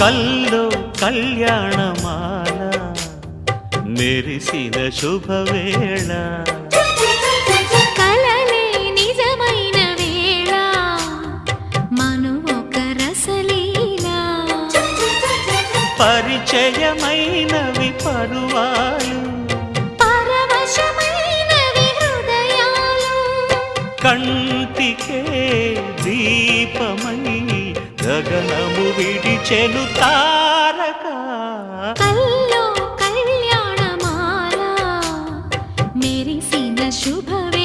కల్లో కళ్యాణమాల మెరిసిన శుభవేళ. కలలే నిజమైన వేళ మను ఒక రసలీలా. పరిచయమైనవి పరువాలు పరవశమైనవి హృదయాలు కంటికే గగనము విడిచెను తారక. కల్లో కళ్యాణమాల మెరిసిన శుభవే